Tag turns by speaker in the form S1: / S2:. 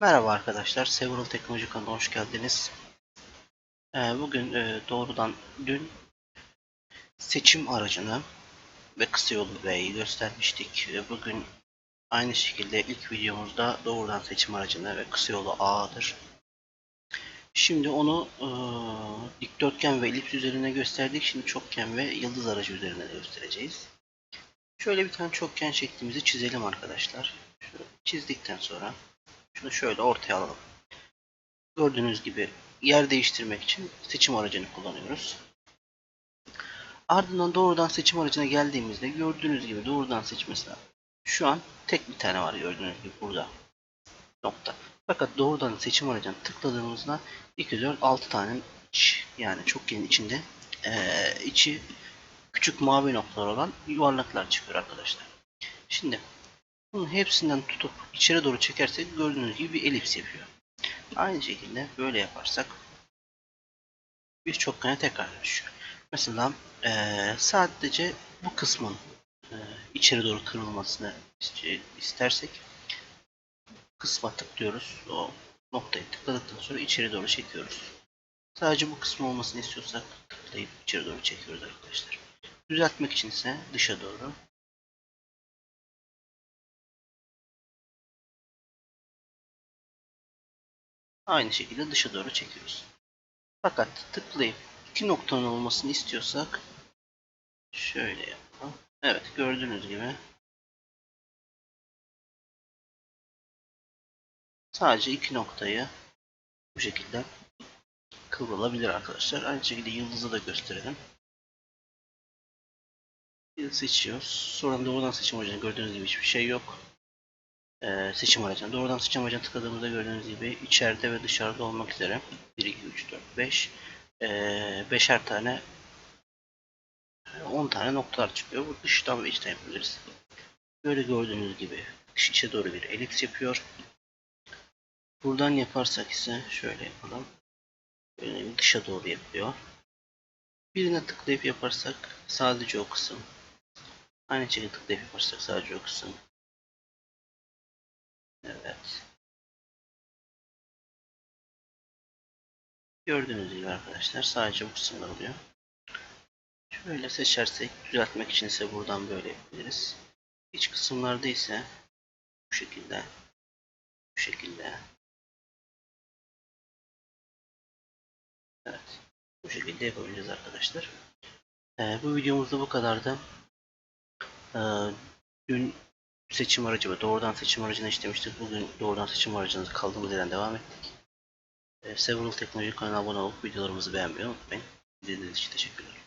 S1: Merhaba arkadaşlar, Several Teknoloji kanalına hoş geldiniz. Ee, bugün e, doğrudan dün seçim aracını ve kısa yolu V'yi göstermiştik. Bugün aynı şekilde ilk videomuzda doğrudan seçim aracını ve kısa yolu A'dır. Şimdi onu e, dikdörtgen ve elips üzerine gösterdik. Şimdi çokgen ve yıldız aracı üzerine de göstereceğiz. Şöyle bir tane çokgen şeklimizi çizelim arkadaşlar. Şöyle çizdikten sonra şunu şöyle ortaya alalım. Gördüğünüz gibi yer değiştirmek için seçim aracını kullanıyoruz. Ardından doğrudan seçim aracına geldiğimizde gördüğünüz gibi doğrudan seçmesi şu an tek bir tane var gördüğünüz gibi burada. Nokta. Fakat doğrudan seçim aracına tıkladığımızda 2, 4, 6 tane iç, yani çokgenin içinde ee, içi küçük mavi noktalar olan yuvarlaklar çıkıyor arkadaşlar. Şimdi bunun hepsinden tutup içeri doğru çekersek gördüğünüz gibi bir elips yapıyor. Aynı şekilde böyle yaparsak bir çokgene tekrar dönüşüyor. Mesela eee, sadece bu kısmın eee, içeri doğru kırılmasını iste- istersek kısma tıklıyoruz. O noktayı tıkladıktan sonra içeri doğru çekiyoruz. Sadece bu kısmı olmasını istiyorsak tıklayıp içeri doğru çekiyoruz arkadaşlar. Düzeltmek için ise dışa doğru Aynı şekilde dışa doğru çekiyoruz. Fakat tıklayıp iki noktanın olmasını istiyorsak şöyle yapalım. Evet gördüğünüz gibi sadece iki noktayı bu şekilde kıvrılabilir arkadaşlar. Aynı şekilde yıldızı da gösterelim. Seçiyoruz. Sonra doğrudan seçim aracını gördüğünüz gibi hiçbir şey yok. Ee, seçim aracına. Doğrudan seçim aracına tıkladığımızda gördüğünüz gibi içeride ve dışarıda olmak üzere 1, 2, 3, 4, 5 ee, beşer tane 10 tane noktalar çıkıyor. Bu dıştan ve içten yapabiliriz. Böyle gördüğünüz gibi dış içe doğru bir elips yapıyor. Buradan yaparsak ise şöyle yapalım. Böyle dışa doğru yapıyor. Birine tıklayıp yaparsak sadece o kısım. Aynı şekilde tıklayıp yaparsak sadece o kısım. Evet. Gördüğünüz gibi arkadaşlar sadece bu kısımlar oluyor. Şöyle seçersek düzeltmek için ise buradan böyle yapabiliriz. İç kısımlarda ise bu şekilde bu şekilde Evet. Bu şekilde yapabileceğiz arkadaşlar. Ee, bu videomuzda bu kadardı. Ee, dün seçim aracı ve doğrudan seçim aracını işlemiştik. Bugün doğrudan seçim aracına kaldığımız yerden devam ettik. Ee, Several Teknoloji kanalına abone olup videolarımızı beğenmeyi unutmayın. İzlediğiniz için teşekkürler.